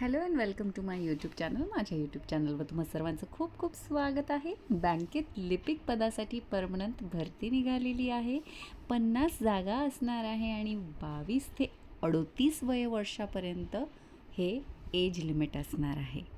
Hello and welcome to my YouTube channel. माझ्या YouTube चॅनलवर तुम्हा सर्वांचं खूप खूप स्वागत आहे. बँकेत लिपिक पदासाठी परमनंट भरती निघालेली आहे. पन्नास जागा असणार आहे आणि बावीस ते अडोतीस वयवर्षापर्यंत हे एज लिमिट असणार आहे.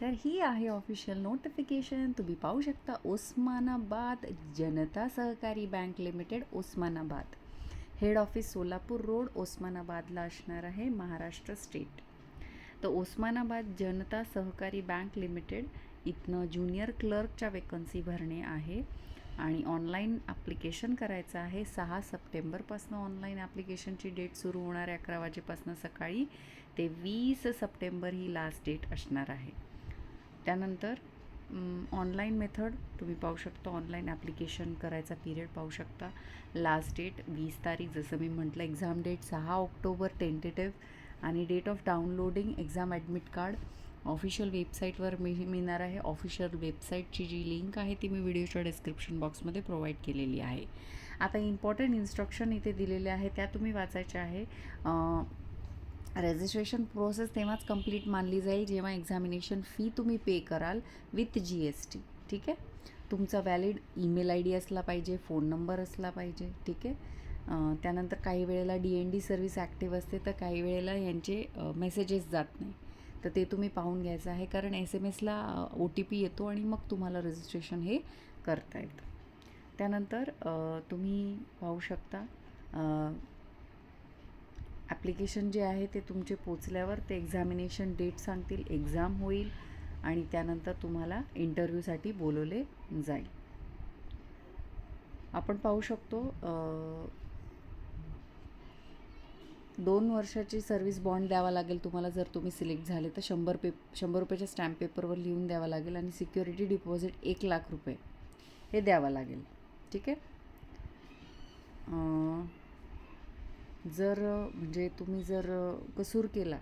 तर ही आहे ऑफिशियल नोटिफिकेशन तुम्ही पाहू शकता उस्मानाबाद जनता सहकारी bank limited Osmanabad. Head office Solapur road उस्मानाबादला असणार आहे महाराष्ट्र स्टेट तर उस्मानाबाद जनता सहकारी बँक लिमिटेड इथनं ज्युनियर क्लर्कच्या वेकन्सी भरणे आहे आणि ऑनलाईन ॲप्लिकेशन करायचं आहे. सहा सप्टेंबरपासून ऑनलाईन ॲप्लिकेशनची डेट सुरू होणार आहे अकरा वाजेपासून सकाळी. ते वीस सप्टेंबर ही लास्ट डेट असणार आहे. त्यानंतर ऑनलाईन मेथड तुम्ही पाहू शकता. ऑनलाईन ॲप्लिकेशन करायचा पिरियड पाहू शकता. लास्ट डेट वीस तारीख जसं मी म्हटलं एक्झाम डेट सहा ऑक्टोबर टेंटेटिव्ह आणि date of downloading exam admit card official वेबसाईटवर मी मिळणार आहे. ऑफिशियल वेबसाईटची जी लिंक आहे ती मी व्हिडिओच्या डिस्क्रिप्शन बॉक्समध्ये प्रोव्हाइड केलेली आहे. आता इम्पॉर्टंट इन्स्ट्रक्शन इथे दिलेले आहे त्या तुम्ही वाचायच्या आहे. रजिस्ट्रेशन प्रोसेस तेव्हाच कंप्लीट मानली जाईल जेव्हा एक्झामिनेशन फी तुम्ही पे कराल विथ जी एस टी ठीक आहे? तुमचा व्हॅलिड ईमेल आय डी असला पाहिजे फोन नंबर असला पाहिजे ठीक आहे? त्यानंतर काही वेळेला D N D service active असते तर काही वेळेला यांचे मेसेजेस जात नाही. तर ते तुम्ही पाहून घ्यायचं आहे कारण एस एम एसला ओ टी पी येतो आणि मग तुम्हाला रजिस्ट्रेशन हे करता येतं. त्यानंतर तुम्ही पाहू शकता ॲप्लिकेशन जे आहे ते तुमचे पोचल्यावर ते एक्झामिनेशन डेट सांगतील एक्झाम होईल आणि त्यानंतर तुम्हाला इंटरव्ह्यूसाठी बोलवले जाईल. आपण पाहू शकतो दोन वर्षाची सर्व्हिस बॉन्ड द्यावा लागेल तुम्हाला जर तुम्ही सिलेक्ट झाले तर शंभर पे शंभर रुपयाच्या स्टॅम्प पेपरवर लिहून द्यावा लागेल आणि सिक्युरिटी डिपॉझिट एक लाख रुपये हे द्यावं लागेल. ठीक आहे? जर म्हणजे तुम्ही जर कसूर केला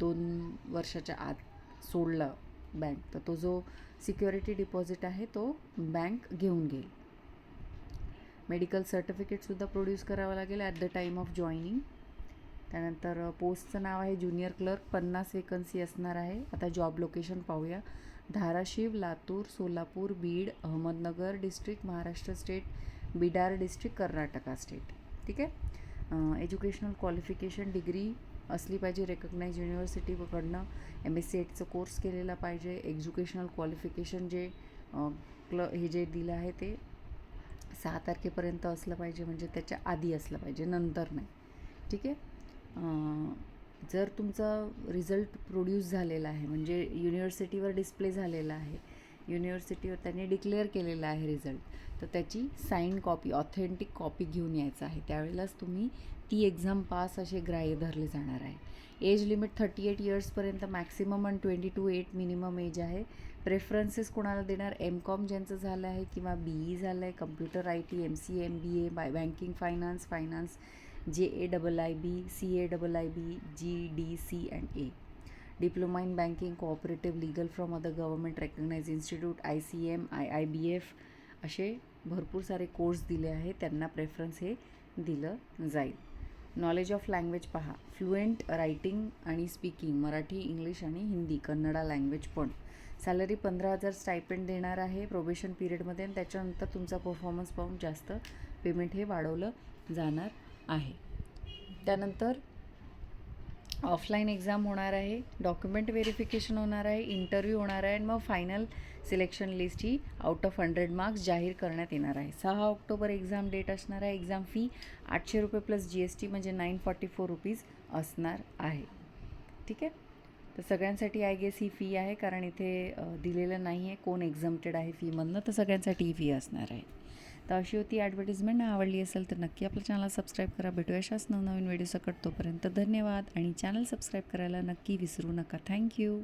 दोन वर्षाच्या आत सोडला बँक तर तो जो सिक्युरिटी डिपॉझिट आहे तो बँक घेऊन घेईल. मेडिकल सर्टिफिकेटसुद्धा प्रोड्यूस करावं लागेल at the time of joining त्यानंतर पोस्टचं नाव आहे ज्युनियर क्लर्क पन्नास वेकन्सी असणार आहे. आता जॉब लोकेशन पाहूया. Dharashiv Latur Solapur Beed Ahmednagar district Maharashtra state Bidar district Karnataka state ठीक आहे? एज्युकेशनल क्वालिफिकेशन डिग्री असली पाहिजे रेकग्नाइज युनिव्हर्सिटीकडनं एम एस सी एटचं कोर्स केलेला पाहिजे. एज्युकेशनल क्वालिफिकेशन जे क्ल हे जे दिलं आहे ते सहा तारखेपर्यंत असलं पाहिजे. म्हणजे त्याच्या आधी असलं पाहिजे नंतर नाही. ठीक आहे? जर तुमचा रिझल्ट प्रोड्यूस झालेला आहे म्हणजे युनिव्हर्सिटीवर डिस्प्ले झालेला आहे युनिव्हर्सिटीवर त्यांनी डिक्लेअर केलेला आहे रिझल्ट तर त्याची साईन कॉपी ऑथेंटिक कॉपी घेऊन यायचं आहे. त्यावेळेलाच तुम्ही ती एक्झाम पास असे ग्राह्य धरले जाणार आहे. एज लिमिट थर्टी एट इयर्सपर्यंत मॅक्सिमम आणि twenty two eight minimum age आहे. प्रेफरन्सेस कोणाला देणार? एम कॉम ज्यांचं झालं आहे किंवा बी ई झालं आहे computer I T M C M B A by banking finance finance J A double I B C A double I B G D C and A diploma in banking cooperative legal from other government recognise institute I C M I I B F असे भरपूर सारे course दिले आहे त्यांना preference हे दिलं जाईल. Knowledge of language पहा. फ्लुएंट रायटिंग आणि स्पीकिंग मराठी इंग्लिश आणि हिंदी कन्नडा लँग्वेज पण. सॅलरी पंधरा हजार स्टायपेंड देणार आहे प्रोबेशन पिरियडमध्ये आणि त्याच्यानंतर तुमचा परफॉर्मन्स पाहून जास्त पेमेंट हे वाढवलं जाणार आहे. त्यानंतर ऑफलाईन एक्झाम होणार आहे डॉक्युमेंट व्हेरिफिकेशन होणार आहे इंटरव्ह्यू होणार आहे आणि मग फायनल सिलेक्शन लिस्ट ही आउट ऑफ हंड्रेड मार्क्स जाहीर करण्यात येणार आहे. सहा ऑक्टोबर एक्झाम डेट असणार आहे एक्झाम फी आठशे रुपये प्लस जी एस टी म्हणजे नाईन फॉर्टी फोर रुपीज असणार आहे. ठीक आहे? तर सगळ्यांसाठी आय गेस ही फी आहे कारण इथे दिलेलं नाही आहे कोण एक्झामटेड आहे फीमधनं तर सगळ्यांसाठी ही फी असणार आहे. तर अशी होती ॲडव्हर्टिजमेंट आवडली असेल तर नक्की आपल्या चॅनल सबस्क्राईब करा. भेटूया अशाच नवनवीन व्हिडिओ सकट तोपर्यंत धन्यवाद आणि चॅनल सबस्क्राईब करायला नक्की विसरू नका. थँक्यू